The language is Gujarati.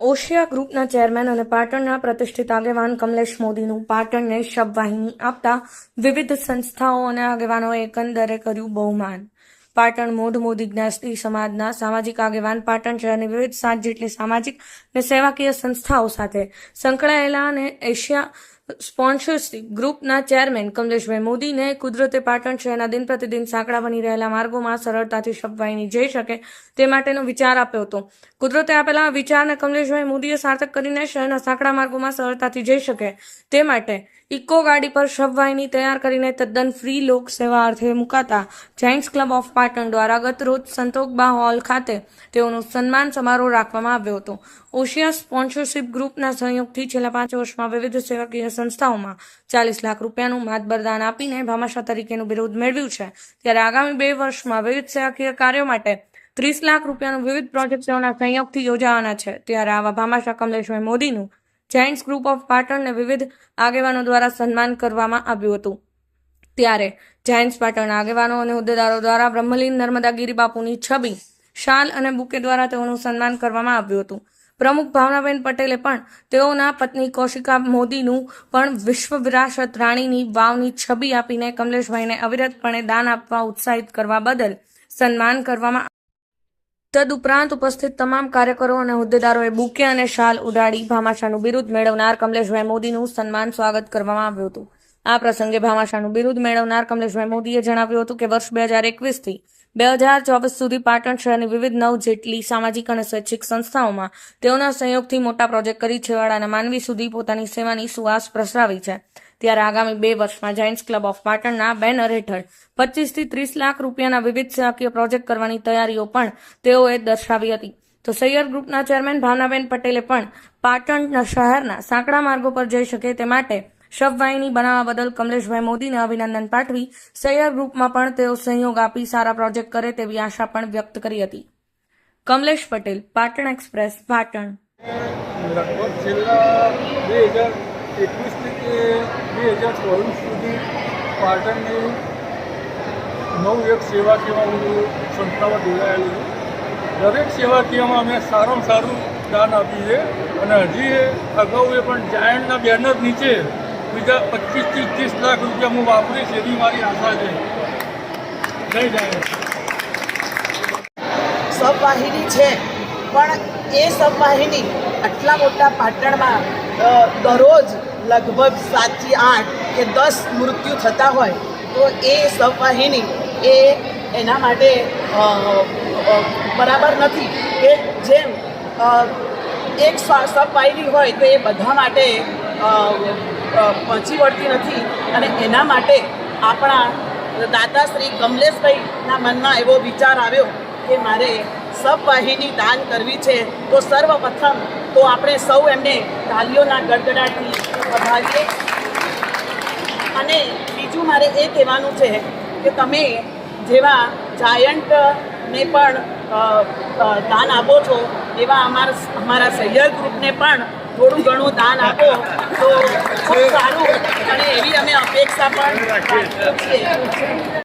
ઓશિયા ગ્રુપના ચેરમેન અને પાટણના પ્રતિષ્ઠિત આગેવાન કમલેશ મોદીનું પાટણને શબવાહિની આપતા વિવિધ સંસ્થાઓ અને આગેવાનોએ એકંદરે કર્યું બહુમાન. પાટણ મોઢ મોદી જ્ઞાસ્તી સમાજના સામાજિક આગેવાન, પાટણ શહેરની વિવિધ સાત જેટલી સામાજિક અને સેવાકીય સંસ્થાઓ સાથે સંકળાયેલા અને એશિયા સ્પોન્સરશિપ ગ્રુપના ચેરમેન કમલેશભાઈ મોદીને કુદરતે પાટણ શહેરના દિન પ્રતિદિન સાંકડા બની રહેલા માર્ગોમાં સરળતાથી શબવાહિની જઈ શકે તે માટેનો વિચાર આપ્યો હતો. કુદરતે આપેલા વિચારને કમલેશભાઈ મોદીએ સાર્થક કરીને શહેરના સાંકડા માર્ગોમાં સરળતાથી જઈ શકે તે માટે ઇકો ગાડી પર શબવાહિની તૈયાર કરીને તદ્દન ફ્રી લોક સેવા અર્થે મુકાતા જાયન્ટ્સ ક્લબ ઓફ પાટણ દ્વારા ગત રોજ સંતોકબા હોલ ખાતે તેઓનું સન્માન સમારોહ રાખવામાં આવ્યો હતો. ઓશિયા સ્પોન્સરશિપ ગ્રુપના સહયોગથી છેલ્લા પાંચ વર્ષમાં વિવિધ સેવાકીય સંસ્થાઓમાં ચાલીસ લાખ રૂપિયાનું માતબરદાન આપીને ભામાશા તરીકેનું બિરુદ મેળવ્યું છે. ત્યારે આગામી બે વર્ષમાં વિવિધ સેવાકીય કાર્યો માટે ત્રીસ લાખ રૂપિયાનું વિવિધ પ્રોજેક્ટ સંયોગથી યોજાવાના છે. ત્યારે આવા ભામાશા કમલેશભાઈ મોદીનું જાયન્ટ્સ ગ્રુપ ઓફ પાટણને વિવિધ આગેવાનો દ્વારા સન્માન કરવામાં આવ્યું હતું. ત્યારે જાયન્ટ્સ પાટણના આગેવાનો અને હોદ્દેદારો દ્વારા બ્રહ્મલીન નર્મદાગીરી બાપુની છબી, શાલ અને બુકે દ્વારા તેઓનું સન્માન કરવામાં આવ્યું હતું. પ્રમુખ ભાવનાબેન પટેલે પણ તેઓના પત્ની કૌશિકા મોદીનું પણ વિશ્વ વિરાસત રાણીની વાવની છબી આપીને કમલેશભાઈને અવિરતપણે દાન આપવા ઉત્સાહિત કરવા બદલ સન્માન કરવામાં તદુપરાંત ઉપસ્થિત તમામ કાર્યકરો અને હોદ્દેદારોએ બુકે અને શાલ ઉડાડી ભામાશાનું બિરુદ મેળવનાર કમલેશભાઈ મોદીનું સન્માન સ્વાગત કરવામાં આવ્યું હતું. આ પ્રસંગે ભામાશાનું બિરુદ મેળવનાર કમલેશભાઈ મોદીએ જણાવ્યું હતું કે વર્ષ બે હજાર એકવીસથી બે હજાર ચોવીસ સુધી પાટણ શહેરની વિવિધ નવ જેટલી સામાજિક અને સ્વૈચ્છિક સંસ્થાઓમાં તેઓના સંયોગથી મોટા પ્રોજેક્ટ કરી છેવાડાના માનવી સુધી પોતાની સેવાની સુવાસ પ્રસરાવી છે. ત્યારે આગામી બે વર્ષમાં જાયન્ટ્સ ક્લબ ઓફ પાટણના બેનર હેઠળ પચીસથી ત્રીસ લાખ રૂપિયાના વિવિધ સેવાકીય પ્રોજેક્ટ કરવાની તૈયારીઓ પણ તેઓએ દર્શાવી હતી. તો સૈયર ગ્રુપના ચેરમેન ભાવનાબેન પટેલે પણ પાટણ શહેરના સાંકડા માર્ગો પર જઈ શકે તે માટે શબવાહિની બનાવવા બદલ કમલેશભાઈ મોદીને અભિનંદન પાઠવી સૈયર ગ્રુપમાં પણ તેઓ સહયોગ આપી સારા પ્રોજેક્ટ કરે તેવી આશા પણ વ્યક્ત કરી હતી. કમલેશ પટેલ, પાટણ એક્સપ્રેસ, પાટણ. લગભગ છેલ્લા બે હજાર એકવીસથી કે બે હજાર ચોવીસ સુધી પાટણની નવ એક સેવાકીયમાં હું સંસ્થામાં જોડાયેલું દરેક સેવાકીયમાં અમે સારામાં સારું દાન આપીએ અને હજી અગાઉ એ પણ જાયન્ટના બેનર નીચે બીજા પચીસથી ત્રીસ લાખ રૂપિયા હું વાપરીશ એવી મારી આશા છે. જય જાયન્ટ સબવાહિની છે, પણ એ સબવાહિની આટલા મોટા પાટણમાં દરરોજ લગભગ સાતથી આઠ કે દસ મૃત્યુ થતા હોય, તો એ સબવાહિની એ એના માટે બરાબર નથી. કે જેમ એક સબવાહિની હોય તો એ બધા માટે પહોંચી વળતી નથી. અને એના માટે આપણા દાદા શ્રી કમલેશભાઈના મનમાં એવો વિચાર આવ્યો કે મારે સબવાહિની દાન કરવી છે. તો સર્વપ્રથમ તો આપણે સૌ એમને તાલીઓના ગડગડાટથી વધારીએ અને બીજું મારે એ કહેવાનું છે કે તમે જેવા જાયન્ટને પણ દાન આપો છો, એવા અમારા અમારા સહયોગ ગ્રુપને પણ થોડું ઘણું દાન આપો તો સારું. અને એવી અમે અપેક્ષા પણ